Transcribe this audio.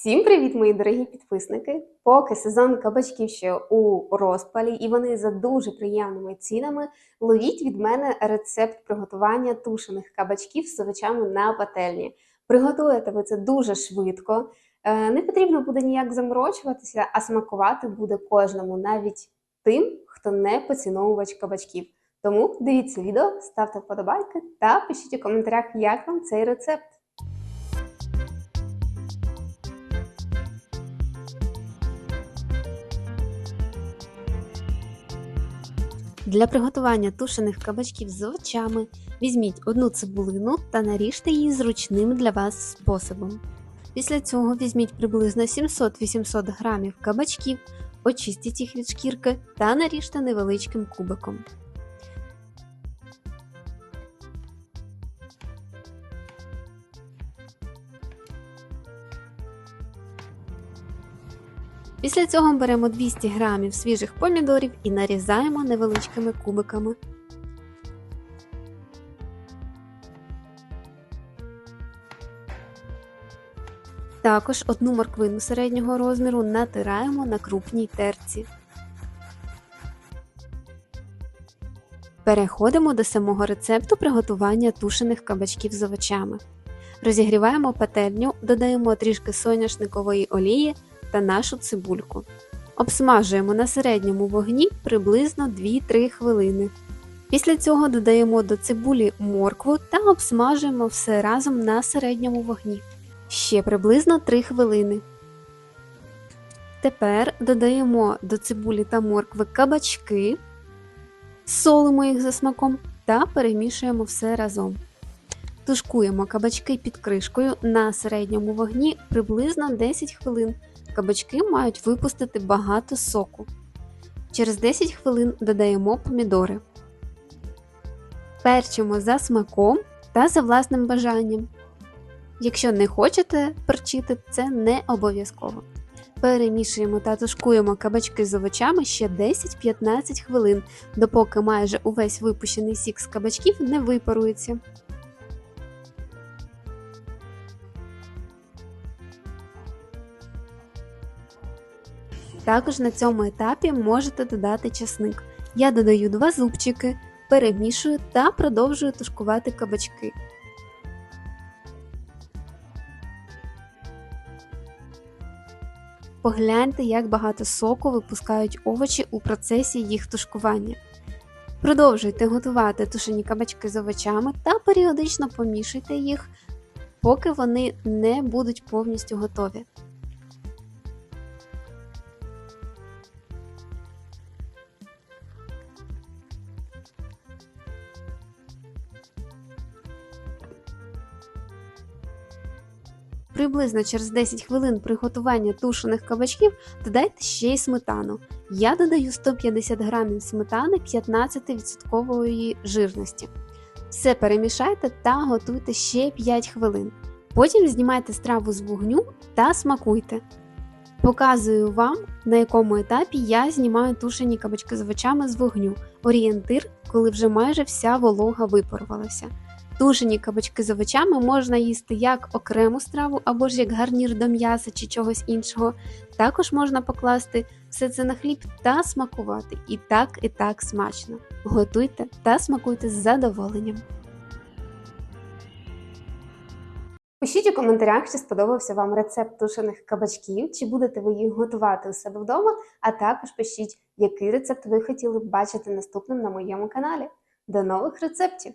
Всім привіт, мої дорогі підписники! Поки сезон кабачків ще у розпалі і вони за дуже приємними цінами, ловіть від мене рецепт приготування тушених кабачків з овочами на пательні. Приготуєте ви це дуже швидко. Е, Не потрібно буде ніяк заморочуватися, а смакувати буде кожному, навіть тим, хто не поціновувач кабачків. Тому дивіться відео, ставте вподобайки та пишіть у коментарях, як вам цей рецепт. Для приготування тушених кабачків з овочами візьміть одну цибулину та наріжте її зручним для вас способом. Після цього візьміть приблизно 700-800 грамів кабачків, очистіть їх від шкірки та наріжте невеличким кубиком. Після цього беремо 200 грамів свіжих помідорів і нарізаємо невеличкими кубиками. Також одну морквину середнього розміру натираємо на крупній терці. Переходимо до самого рецепту приготування тушених кабачків з овочами. Розігріваємо пательню, додаємо трішки соняшникової олії та нашу цибульку. Обсмажуємо на середньому вогні приблизно 2-3 хвилини. Після цього додаємо до цибулі моркву та обсмажуємо все разом на середньому вогні. Ще приблизно 3 хвилини. Тепер додаємо до цибулі та моркви кабачки, солимо їх за смаком та перемішуємо все разом. Тушкуємо кабачки під кришкою на середньому вогні приблизно 10 хвилин. Кабачки мають випустити багато соку. Через 10 хвилин додаємо помідори. Перчимо за смаком та за власним бажанням. Якщо не хочете перчити, це не обов'язково. Перемішуємо та тушкуємо кабачки з овочами ще 10-15 хвилин, допоки майже увесь випущений сік з кабачків не випарується. Також на цьому етапі можете додати часник. Я додаю два зубчики, перемішую та продовжую тушкувати кабачки. Погляньте, як багато соку випускають овочі у процесі їх тушкування. Продовжуйте готувати тушені кабачки з овочами та періодично помішуйте їх, поки вони не будуть повністю готові. Приблизно через 10 хвилин приготування тушених кабачків додайте ще й сметану. Я додаю 150 г сметани 15% жирності. Все перемішайте та готуйте ще 5 хвилин. Потім знімайте страву з вогню та смакуйте. Показую вам, на якому етапі я знімаю тушені кабачки з овочами з вогню. Орієнтир, коли вже майже вся волога випарувалася. Тушені кабачки з овочами можна їсти як окрему страву або ж як гарнір до м'яса чи чогось іншого. Також можна покласти все це на хліб та смакувати. І так, і так смачно. Готуйте та смакуйте з задоволенням. Пишіть у коментарях, чи сподобався вам рецепт тушених кабачків, чи будете ви їх готувати у себе вдома, а також пишіть, який рецепт ви хотіли б бачити наступним на моєму каналі. До нових рецептів!